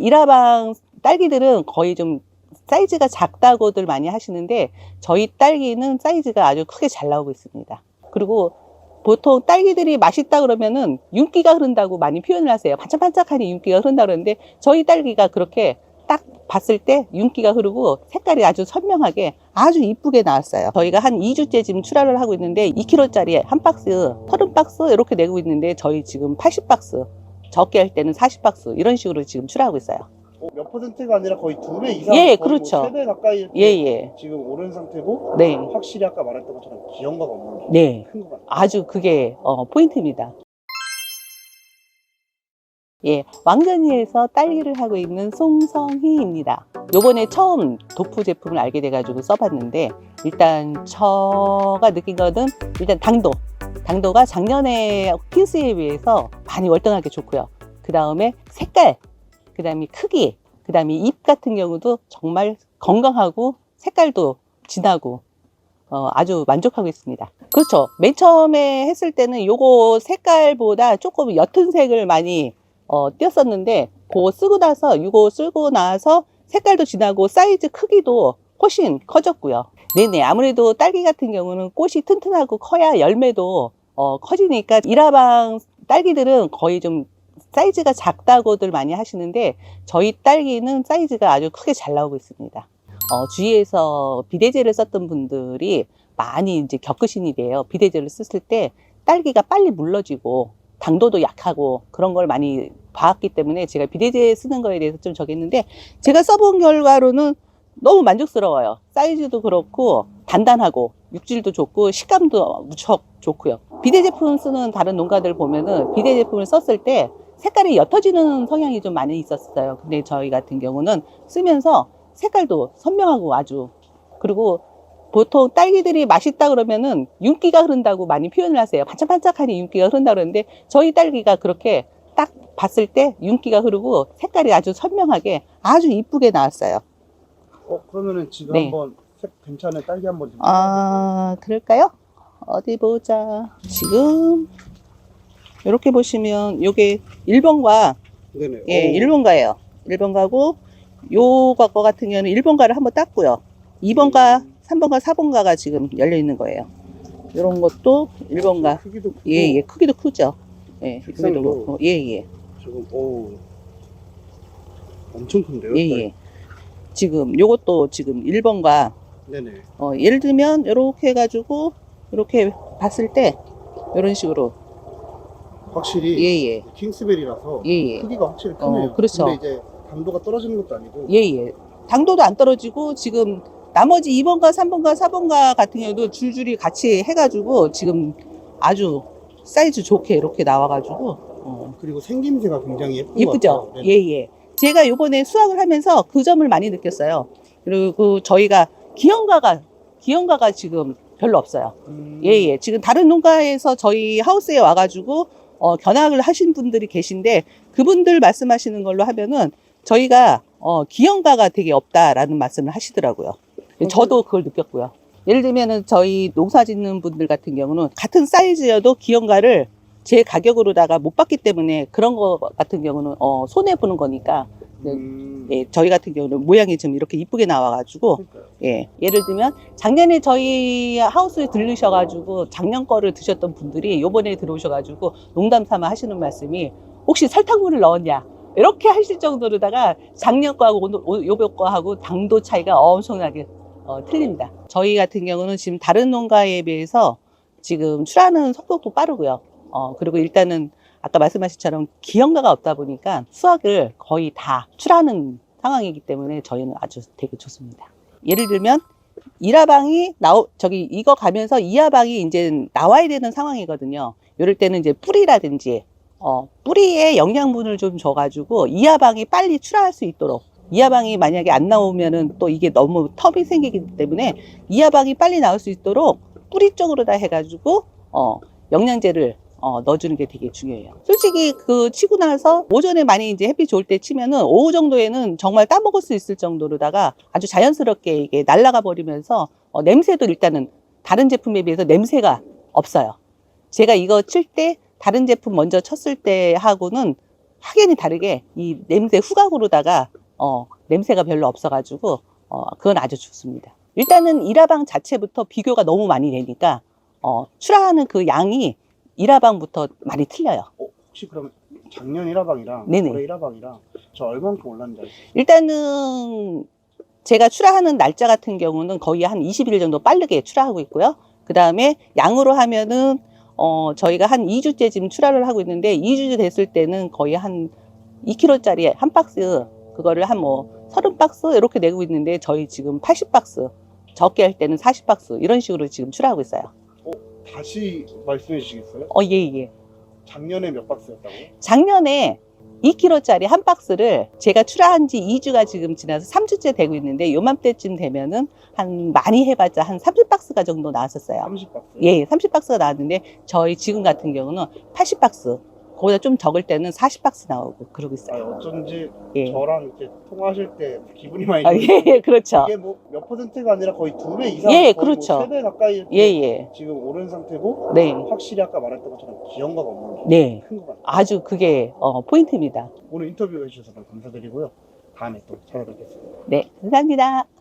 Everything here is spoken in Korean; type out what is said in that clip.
이라방 딸기들은 거의 좀 사이즈가 작다고들 많이 하시는데 저희 딸기는 사이즈가 아주 크게 잘 나오고 있습니다. 그리고 보통 딸기들이 맛있다 그러면은 윤기가 흐른다고 많이 표현을 하세요. 반짝반짝하니 윤기가 흐른다 그러는데 저희 딸기가 그렇게 딱 봤을 때 윤기가 흐르고 색깔이 아주 선명하게 아주 이쁘게 나왔어요. 저희가 한 2주째 지금 출하를 하고 있는데 2kg짜리 한 박스, 30박스 이렇게 내고 있는데 저희 지금 80박스, 적게 할 때는 40박스 이런 식으로 지금 출하하고 있어요. 어, 몇 퍼센트가 아니라 거의 두 배 이상 예, 거의 그렇죠. 뭐 세배 가까이 이렇게 예, 예. 지금 오른 상태고 네. 확실히 아까 말했던 것처럼 기형과가 없는 게 네. 큰 것 같아요. 아주 그게 어, 포인트입니다. 예, 왕전이에서 딸기를 하고 있는 송성희입니다. 요번에 처음 도프 제품을 알게 돼가지고 써봤는데 일단 저가 느낀 거는 일단 당도. 당도가 작년에 핀스에 비해서 많이 월등하게 좋고요. 그 다음에 색깔, 그 다음에 크기, 그 다음에 잎 같은 경우도 정말 건강하고 색깔도 진하고 어, 아주 만족하고 있습니다. 그렇죠. 맨 처음에 했을 때는 요거 색깔보다 조금 옅은 색을 많이 어, 띄었었는데 그거 쓰고 나서 요거 쓰고 나서 색깔도 진하고 사이즈 크기도 훨씬 커졌고요. 네네. 아무래도 딸기 같은 경우는 꽃이 튼튼하고 커야 열매도 어, 커지니까 일화방 딸기들은 거의 좀 사이즈가 작다고들 많이 하시는데 저희 딸기는 사이즈가 아주 크게 잘 나오고 있습니다. 어, 주위에서 비대제를 썼던 분들이 많이 이제 겪으신 일이에요. 비대제를 썼을 때 딸기가 빨리 물러지고 당도도 약하고 그런 걸 많이 봐왔기 때문에 제가 비대제 쓰는 거에 대해서 좀 저겠는데 제가 써본 결과로는 너무 만족스러워요. 사이즈도 그렇고 단단하고 육질도 좋고 식감도 무척 좋고요. 비대 제품 쓰는 다른 농가들 보면은 비대 제품을 썼을 때 색깔이 옅어지는 성향이 좀 많이 있었어요. 근데 저희 같은 경우는 쓰면서 색깔도 선명하고 아주 그리고 보통 딸기들이 맛있다 그러면은 윤기가 흐른다고 많이 표현을 하세요. 반짝반짝하니 윤기가 흐른다 그러는데 저희 딸기가 그렇게 딱 봤을 때 윤기가 흐르고 색깔이 아주 선명하게 아주 이쁘게 나왔어요. 어 그러면은 지금 네. 한번 색 괜찮은 딸기 한번 좀 아, 그럴까요? 어디 보자. 지금 이렇게 보시면 요게 1번과 네네. 예, 오. 1번가예요. 1번가고 요거 거 같은 경우는 1번가를 한번 땄고요. 2번가, 3번가, 4번가가 지금 열려 있는 거예요. 이런 것도 1번가. 크기도 크고 예, 예, 크기도 크죠. 예. 크기도 그렇고. 예, 예. 지금 오 엄청 큰데요? 예, 예. 지금 요것도 지금 1번가 네네. 어, 예를 들면 이렇게 해가지고 이렇게 봤을 때 이런 식으로 확실히 예 예 킹스베리라서 예 예 크기가 확실히 어, 크네요. 그렇죠. 근데 이제 당도가 떨어지는 것도 아니고 예 예 당도도 안 떨어지고 지금 나머지 2번가 3번가 4번가 같은 경우도 줄줄이 같이 해가지고 지금 아주 사이즈 좋게 이렇게 나와가지고 어, 그리고 생김새가 굉장히 예쁜 것 예쁘죠 같아요. 네. 예예 제가 요번에 수확을 하면서 그 점을 많이 느꼈어요 그리고 저희가 기형가가 기형가가 지금 별로 없어요 음, 예, 예. 지금 다른 농가에서 저희 하우스에 와가지고, 어, 견학을 하신 분들이 계신데, 그분들 말씀하시는 걸로 하면은, 저희가, 어, 기형가가 되게 없다라는 말씀을 하시더라고요. 저도 그걸 느꼈고요. 예를 들면은 저희 농사 짓는 분들 같은 경우는 같은 사이즈여도 기형가를 제 가격으로다가 못 받기 때문에 그런 거 같은 경우는, 어, 손해 보는 거니까, 네. 음, 예, 저희 같은 경우는 모양이 좀 이렇게 이쁘게 나와가지고. 예. 예를 들면 작년에 저희 하우스에 들르셔가지고 작년 거를 드셨던 분들이 요번에 들어오셔가지고 농담 삼아 하시는 말씀이 혹시 설탕물을 넣었냐 이렇게 하실 정도로다가 작년 거하고 요번 거하고 당도 차이가 엄청나게 어, 틀립니다. 저희 같은 경우는 지금 다른 농가에 비해서 지금 출하는 속도도 빠르고요. 어, 그리고 일단은 아까 말씀하신처럼 기형가가 없다 보니까 수확을 거의 다 출하는 상황이기 때문에 저희는 아주 되게 좋습니다. 예를 들면 일화방이 나오 저기 이거 가면서 이하방이 이제 나와야 되는 상황이거든요. 이럴 때는 이제 뿌리라든지 어 뿌리에 영양분을 좀 줘가지고 이하방이 빨리 출하할 수 있도록 이하방이 만약에 안 나오면은 또 이게 너무 텀이 생기기 때문에 이하방이 빨리 나올 수 있도록 뿌리 쪽으로 다 해가지고 어 영양제를 어, 넣어주는 게 되게 중요해요. 솔직히 그 치고 나서 오전에 많이 이제 햇빛 좋을 때 치면은 오후 정도에는 정말 따먹을 수 있을 정도로다가 아주 자연스럽게 이게 날아가 버리면서 어, 냄새도 일단은 다른 제품에 비해서 냄새가 없어요. 제가 이거 칠 때 다른 제품 먼저 쳤을 때 하고는 확연히 다르게 이 냄새 후각으로다가 어, 냄새가 별로 없어가지고 어, 그건 아주 좋습니다. 일단은 일화방 자체부터 비교가 너무 많이 되니까 어, 출하하는 그 양이 일화방부터 많이 틀려요. 어, 혹시 그럼 작년 1화방이랑 네네. 올해 1화방이랑 저 얼만큼 올랐는지 알수 있어요? 일단은 제가 출하하는 날짜 같은 경우는 거의 한 20일 정도 빠르게 출하하고 있고요. 그 다음에 양으로 하면은 어 저희가 한 2주째 지금 출하를 하고 있는데 2주 됐을 때는 거의 한 2kg짜리 한 박스 그거를 한 뭐 30박스 이렇게 내고 있는데 저희 지금 80박스 적게 할 때는 40박스 이런 식으로 지금 출하하고 있어요. 다시 말씀해 주시겠어요? 어, 예, 예. 작년에 몇 박스였다고요? 작년에 2kg짜리 한 박스를 제가 출하한 지 2주가 지금 지나서 3주째 되고 있는데 요맘때쯤 되면은 한 많이 해봤자 한 30박스가 정도 나왔었어요. 30박스? 예, 30박스가 나왔는데 저희 지금 같은 경우는 80박스. 그보다 좀 적을 때는 40박스 나오고 그러고 아, 있어요. 어쩐지 예. 저랑 이렇게 통화하실 때 기분이 많이 아, 예, 예, 그렇죠. 이게 뭐 몇 퍼센트가 아니라 거의 두 배 이상 예, 거의 그렇죠. 뭐 세배 가까이 이렇게 예, 예. 지금 오른 상태고 네. 확실히 아까 말했던 것처럼 기형과가 없는 네. 게큰 것 같아요. 아주 그게 어, 포인트입니다. 오늘 인터뷰 해주셔서 감사드리고요. 다음에 또 찾아뵙겠습니다. 네, 감사합니다.